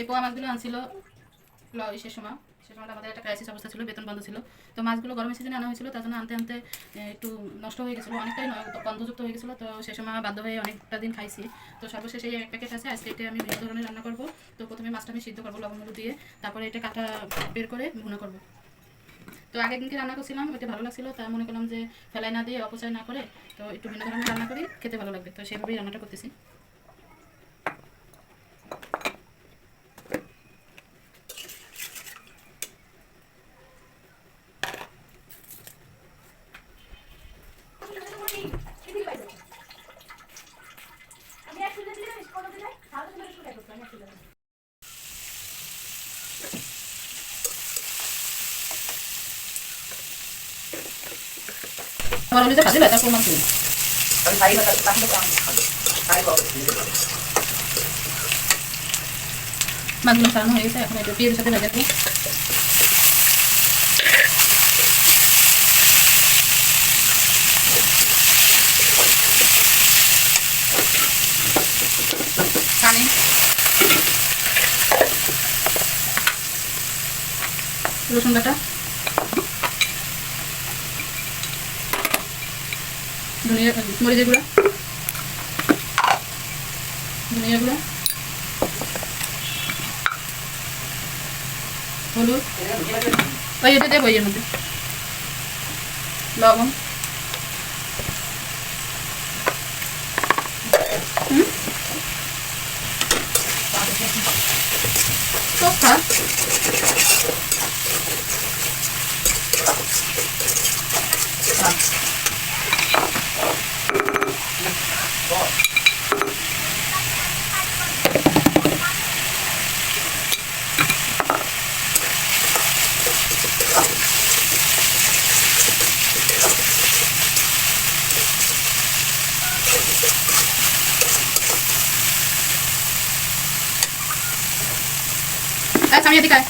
এই পোয়া মাছগুলো আনছিল সে সময়। সে সময় আমাদের একটা ক্রাইসিস অবস্থা ছিল, বেতন বন্ধ ছিল। তো মাছগুলো গরমের সিজনে আনা হয়েছিল, তার জন্য আনতে আনতে একটু নষ্ট হয়ে গেছিল, অনেকটাই গন্ধযুক্ত হয়ে গেছিল। তো সে সময় বাধ্য হয়ে অনেকটা দিন খাইছি। তো সর্বশেষে এই এক প্যাকেট আছে, আজকে এটা আমি বিভিন্ন ধরনের রান্না করব। তো প্রথমে মাছটা আমি সিদ্ধ করব লবণ হলুদ দিয়ে, তারপরে এটা কাটা বের করে ভুনা করব। তো আগের দিনকে রান্না করছিলাম, ওইটা ভালো লাগছিল, তা মনে করলাম যে ফেলাই না দিয়ে, অপচয় না করে, তো একটু ভিন্ন ধরনের রান্না করি, খেতে ভালো লাগবে। তো সেভাবেই রান্নাটা করতেছি। আমার saya যে ভাজি ভাজা প্রমাণ করি মাছগুলো সারানো হয়ে গেছে, এখন একটু পেঁয়াজের সাথে ভেজে দিই পানি রসুন বাটা। ধনিয়া মরিচের গুঁড়া। ধনিয়া গুঁড়া। হলুদ। ওই মধ্যে। লবণ। হুম? চোখা আচ্ছা আমি এদিকে আয়।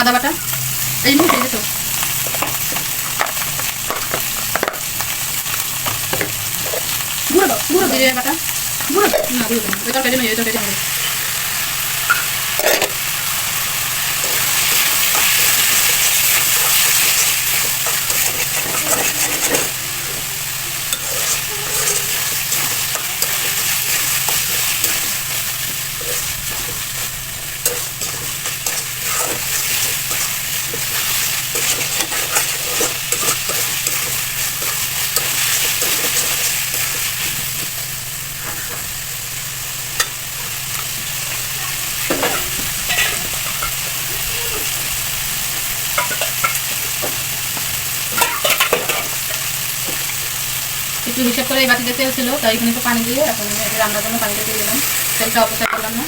আদা বাটা? এই নিয়ে দিয়ে তো। গুঁড়ো দাও গুঁড়ো দিয়ে বাটা? গুঁড়ো না গুঁড়ো দাও। এটা কেটে নয় এটা কেটে হবে একটু হিসাব করে এই বাটিতে তেল ছিল তাই এখানে একটু পানি দিয়ে এখন রান্নার জন্য পানিটা দিয়ে দিলাম। তেলটা অপচয় করলাম না।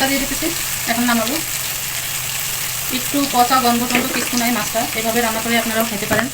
পাতা দিয়ে দিতেছি এখন নামাবো। একটু পচা গন্ধ টন্ধ কিছু নাই মাছটা। এভাবে রান্না করে আপনারাও খেতে পারেন।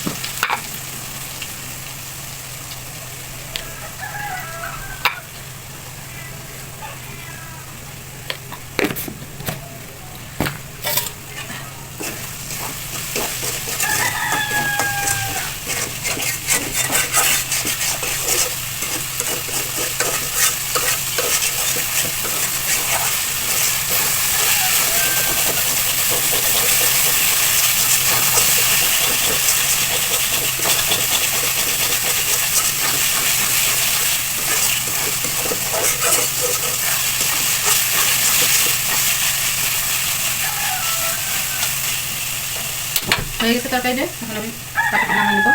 হয়ে গেছে এখন আমি নামিয়ে নেব।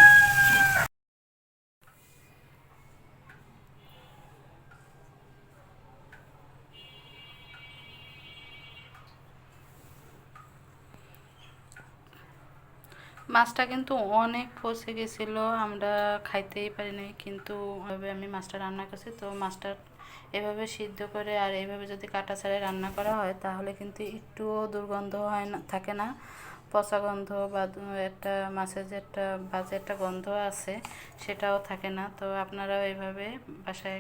মাছটা কিন্তু অনেক পচে গেছিল, আমরা খাইতেই পারি নাই, কিন্তু এভাবে আমি মাছটা রান্না করছি, তো মাছটা এভাবে সিদ্ধ করে আর এইভাবে যদি কাটা ছাড়াই রান্না করা হয়, তাহলে কিন্তু একটুও দুর্গন্ধ হয় না, থাকে না। পচা গন্ধ বা একটা মাছের যে একটা বাজে একটা গন্ধ আছে, সেটাও থাকে না। তো আপনারাও এইভাবে বাসায়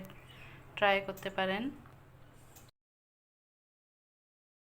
ট্রাই করতে পারেন।